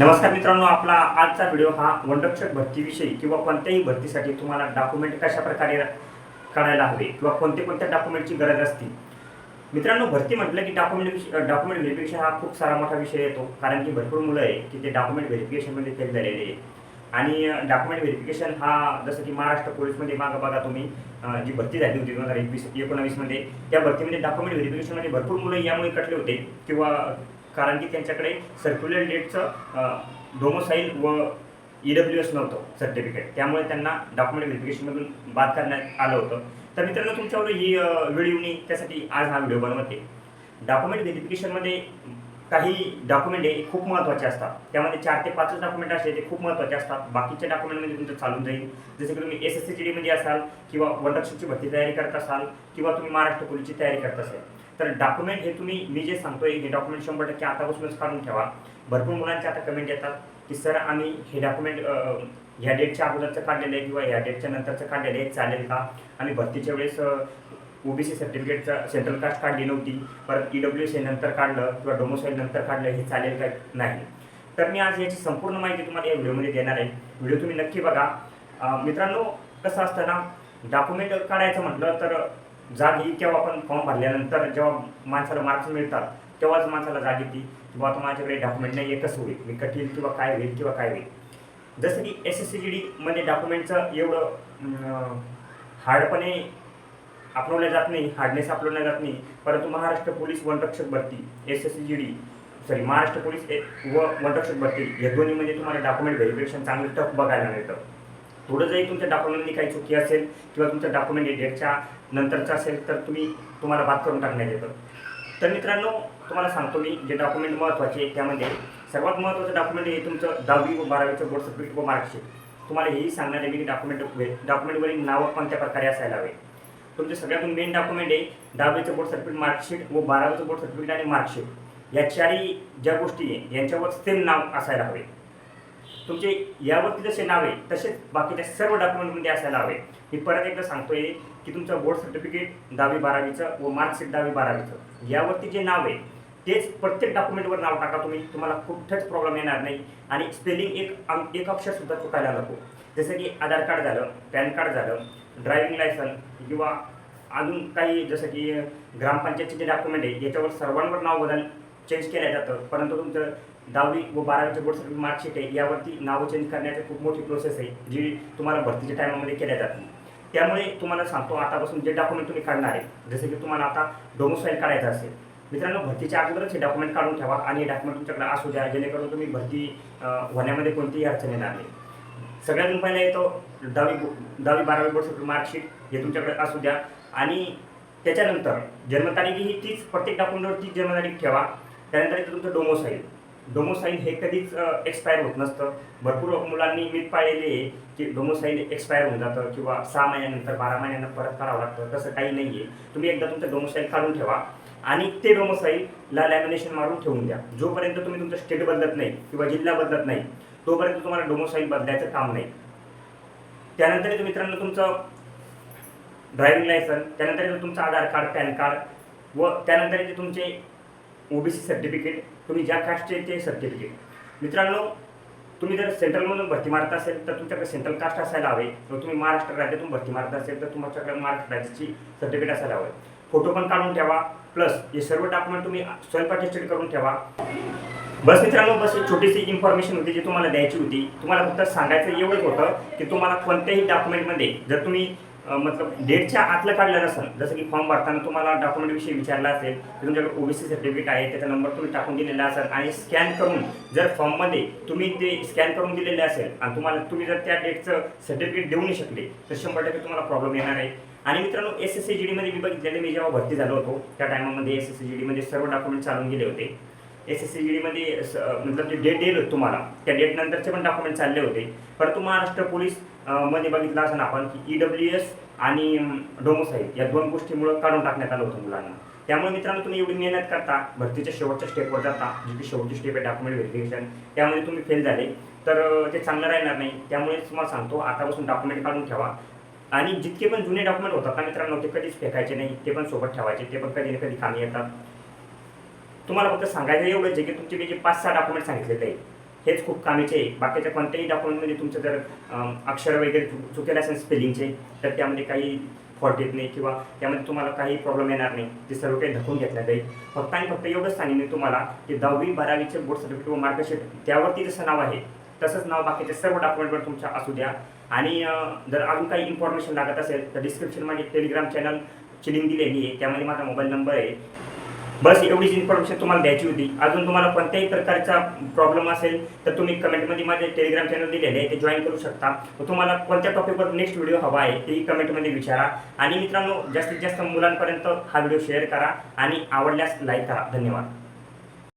नमस्कार मित्रांनो आपला आजचा व्हिडिओ हा वनरक्षक भरतीविषयी किंवा कोणत्याही भरतीसाठी तुम्हाला डॉक्युमेंट कशा प्रकारे काढायला हवे किंवा कोणते कोणत्या डॉक्युमेंटची गरज असते. मित्रांनो भरती म्हटलं की डॉक्युमेंट डॉक्युमेंट व्हेरिफिकेशन हा खूप सारा मोठा विषय येतो. कारण की भरपूर मुलं आहे की ते डॉक्युमेंट व्हेरिफिकेशनमध्ये फेल झालेले आहे आणि डॉक्युमेंट व्हेरिफिकेशन हा जसं की महाराष्ट्र पोलीसमध्ये मागं बघा तुम्ही जी भरती झाली होती दोन हजार एकवीस एकोणावीसमध्ये त्या भरतीमध्ये डॉक्युमेंट व्हेरिफिकेशनमध्ये भरपूर मुलं यामुळे कटले होते किंवा कारण की त्यांच्याकडे सर्क्युलर डेटचं डोमोसाईल व ई डब्ल्यू एस नव्हतं सर्टिफिकेट त्यामुळे त्यांना डॉक्युमेंट व्हेरिफिकेशनमधून बाद करण्यात आलं होतं. तर मित्रांनो तुमच्यावर ही व्हिडिओनी त्यासाठी आज हा व्हिडिओ बनवते. डॉक्युमेंट व्हेरिफिकेशनमध्ये काही डॉक्युमेंट हे खूप महत्त्वाचे असतात. त्यामध्ये चार ते पाचच डॉक्युमेंट असले ते खूप महत्त्वाचे असतात. बाकीच्या डॉक्युमेंटमध्ये तुमचं चालून जाईल. जसे की तुम्ही एस एस सी जी डीमध्ये असाल किंवा वनरक्षकची भरती तयारी करत असाल किंवा तुम्ही महाराष्ट्र पोलीसची तयारी करत असाल. तर डॉक्युमेंट हे तुम्ही मी जे सांगतोय हे डॉक्युमेंट शंभर टक्के आतापासूनच काढून ठेवा. भरपूर मुलांचे आता कमेंट येतात की सर आम्ही हे डॉक्युमेंट ह्या डेटच्या अगोदरचं काढलेलं आहे किंवा ह्या डेटच्या नंतरचं काढलेलं आहे चालेल का? आम्ही भरतीच्या वेळेस ओबीसी सर्टिफिकेटचं सेंट्रल कास्ट काढली नव्हती. परत ई डब्ल्यू सी नंतर काढलं किंवा डोमोसाईल नंतर काढलं हे चालेल का नाही? तर मी आज याची संपूर्ण माहिती तुम्हाला या व्हिडिओमध्ये देणार आहे. व्हिडिओ तुम्ही नक्की बघा. मित्रांनो कसं असतं ना डॉक्युमेंट काढायचं म्हटलं तर जाग ही केव्हा आपण फॉर्म भरल्यानंतर जेव्हा माणसाला मार्क्स मिळतात तेव्हाच माणसाला जाग येते की बाबा माझ्याकडे डॉक्युमेंट नाही आहे कसं होईल? मी कठीण किंवा काय होईल किंवा काय होईल? जसं की एस एस सी जी डीमध्ये डॉक्युमेंटचं एवढं हार्डपणे आपलवल्या जात नाही हार्डनेस आपलवल्या जात नाही परंतु महाराष्ट्र पोलीस वनरक्षक भरती S S C G D sorry Maharashtra police व वनरक्षक भरती या दोन्हीमध्ये तुम्हाला डॉक्युमेंट व्हेरिफिकेशन चांगलं टफ बघायला मिळतं. थोडं जरी तुमच्या डॉक्युमेंटमध्ये काही चुकी असेल किंवा तुमचं डॉक्युमेंट डेटच्या नंतरचं असेल तर तुम्ही तुम्हाला बात करून टाकण्यात येतं. तर मित्रांनो तुम्हाला सांगतो मी जे डॉक्युमेंट महत्त्वाचे आहे त्यामध्ये सर्वात महत्त्वाचं डॉक्युमेंट हे तुमचं दहावी व बारावीचं बोर्ड सर्टिफिकेट व मार्कशीट तुम्हाला हेही सांगणार आहे मी डॉक्युमेंट डॉक्युमेंटवरील नावं कोणत्या प्रकारे असायला हवे. तुमचे सगळ्यातून मेन डॉक्युमेंट आहे दहावीचं बोर्ड सर्टिफिकेट मार्कशीट व बारावीचं बोर्ड सर्टिफिकेट आणि मार्कशीट या चारही ज्या गोष्टी आहे यांच्यावर सेम नाव असायला हवे. तुमचे यावरती जसे नाव आहे तसेच बाकीच्या सर्व डॉक्युमेंटमध्ये असायला हवे मी परत एकदा सांगतोय की तुमचं बोर्ड सर्टिफिकेट दहावी बारावीचं व मार्कशीट दहावी बारावीचं. यावरती जे नाव आहे तेच प्रत्येक डॉक्युमेंटवर नाव टाका तुम्ही. तुम्हाला कुठेच प्रॉब्लेम येणार नाही. आणि स्पेलिंग एक एक अक्षरसुद्धा चुकायला नको. जसं की आधार कार्ड झालं पॅन कार्ड झालं ड्रायव्हिंग लायसन किंवा अजून काही जसं की ग्रामपंचायतचे जे डॉक्युमेंट आहे याच्यावर सर्वांवर नाव बदल. चेंज केलं जातं. परंतु तुमचं दहावी व बारावीचे बोर्ड सर्टिफिकेट मार्कशीट आहे यावरती नावं चेंज करण्याची खूप मोठी प्रोसेस आहे जी तुम्हाला भरतीच्या टायमामध्ये केल्या जाते त्यामुळे तुम्हाला सांगतो आतापासून जे डॉक्युमेंट तुम्ही काढणार आहे जसं की तुम्हाला आता डोमोसाईल काढायचं असेल. मित्रांनो भरतीच्या अगोदरच हे डॉक्युमेंट काढून ठेवा आणि हे डॉक्युमेंट तुमच्याकडे असू द्या जेणेकरून तुम्ही भरती होण्यामध्ये कोणतीही अडचण येणार नाही. सगळ्यातून पहिला येतो दहावी दहावी बारावी बोर्ड सर्टिफिकेट मार्कशीट हे तुमच्याकडे असू द्या. आणि त्याच्यानंतर जन्मतारीख ही तीच प्रत्येक डॉक्युमेंटवर तीच जन्मतारीख ठेवा. त्यानंतर येतं तुमचं डोमोसाईल डोमोसाईल हे कधीच एक्सपायर होत नसतं. भरपूर मुलांनी मीठ पाळलेले आहे की डोमोसाईल एक्सपायर होऊन जातं किंवा सहा महिन्यानंतर बारा महिन्यानंतर परत करावं लागतं. तसं काही नाही आहे तुम्ही एकदा तुमचं डोमोसाईल काढून ठेवा आणि ते डोमोसाईलला लॅमिनेशन मारून ठेवून द्या. जोपर्यंत तुम्ही तुमचं स्टेट बदलत नाही किंवा जिल्हा बदलत नाही तोपर्यंत तुम्हाला डोमोसाईल बदलायचं काम नाही. त्यानंतर मित्रांनो तुमचं ड्रायव्हिंग लायसन त्यानंतर तुमचं आधार कार्ड पॅन कार्ड व त्यानंतर येते तुमचे ओबीसी सर्टिफिकेट तुम्ही ज्या कास्टचे ते सर्टिफिकेट मित्रांनो तुम्ही जर सेंट्रलमधून भरती मारत असेल तर तुमच्याकडे सेंट्रल कास्ट असायला हवे. जर तुम्ही महाराष्ट्र राज्यातून भरती मारत असेल तर तुमच्याकडे महाराष्ट्र राज्याची सर्टिफिकेट असायला हवे. फोटो पण काढून ठेवा प्लस हे सर्व डॉक्युमेंट तुम्ही स्वयं अटेस्टेड करून ठेवा. बस मित्रांनो बस एक छोटीशी इन्फॉर्मेशन होती जी तुम्हाला द्यायची होती. तुम्हाला फक्त सांगायचं एवढंच होतं की तुम्हाला कोणत्याही डॉक्युमेंटमध्ये जर तुम्ही मतलब डेटच्या आतलं काढलं नसेल जसं की फॉर्म भरताना तुम्हाला डॉक्युमेंटविषयी विचारला असेल तर तुमच्याकडे ओबीसी सर्टिफिकेट आहे त्याचा नंबर तुम्ही टाकून दिलेला असेल आणि स्कॅन करून जर फॉर्ममध्ये तुम्ही ते स्कॅन करून दिलेले असेल आणि तुम्हाला तुम्ही जर त्या डेटचं सर्टिफिकेट देऊ नाही शकले तर शंभर टक्के तुम्हाला प्रॉब्लेम येणार आहे. आणि मित्रांनो एस एस सी जी डीमध्ये मी बघितलेले मी जेव्हा भरती झालो होतो त्या टायमामध्ये एस एस सी जी डीमध्ये सर्व डॉक्युमेंट चालून गेले होते. एस एस सी जी डीमध्ये मतलब जे डेट येईल तुम्हाला त्या डेटनंतरचे पण डॉक्युमेंट चालले होते. परंतु महाराष्ट्र पोलीस मध्ये बघितलं असं आपण की ई डब्ल्यू एस आणि डोमोसाईट या दोन गोष्टीमुळं काढून टाकण्यात आलं होतं मुलांना. त्यामुळे मित्रांनो तुम्ही एवढी मेहनत करता भरतीच्या शेवटच्या स्टेपवर जाता जी की शेवटची स्टेप आहे डॉक्युमेंट व्हेरिफिकेशन त्यामध्ये तुम्ही फेल झाले. तर ते चांगलं राहणार नाही त्यामुळे तुम्हाला सांगतो आतापासून डॉक्युमेंट काढून ठेवा. आणि जितके पण जुने डॉक्युमेंट होतात ना मित्रांनो ते कधीच फेकायचे नाही ते पण सोबत ठेवायचे ते पण कधी ना कधी कामी येतात. तुम्हाला फक्त सांगायचं एवढंच आहे की तुमचे मी जे पाच सहा डॉक्युमेंट सांगितलेले आहे हेच खूप कामीचे आहे. बाकीच्या कोणत्याही डॉक्युमेंटमध्ये तुमचं जर अक्षर वगैरे चुक चुकेल असेल स्पेलिंगचे तर त्यामध्ये काही फॉल्ट येत नाही किंवा त्यामध्ये तुम्हाला काही प्रॉब्लेम येणार नाही. ते सर्व काही धकून घेतलं जाईल. फक्त आणि फक्त एवढंच सांगेन मी तुम्हाला की दहावी बारावीचे बोर्ड सर्टिफिकेट व मार्कशीट त्यावरती जसं नाव आहे तसंच नाव बाकीच्या सर्व डॉक्युमेंटवर तुमच्या असू द्या. आणि जर अजून काही इन्फॉर्मेशन लागत असेल तर डिस्क्रिप्शनमध्ये टेलिग्राम चॅनलची लिंक दिलेली आहे. त्यामध्ये माझा मोबाईल नंबर आहे. बस एवढीच इन्फॉर्मेशन तुम्हाला द्यायची होती. अजून तुम्हाला कोणत्याही प्रकारचा प्रॉब्लेम असेल तर तुम्ही कमेंटमध्ये माझे टेलिग्राम चॅनल दिलेले आहे ते जॉईन करू शकता. तुम्हाला कोणत्या टॉपिकवर नेक्स्ट व्हिडिओ हवा आहे तेही कमेंटमध्ये विचारा. आणि मित्रांनो जास्तीत जास्त मुलांपर्यंत हा व्हिडिओ शेअर करा आणि आवडल्यास लाईक करा. धन्यवाद.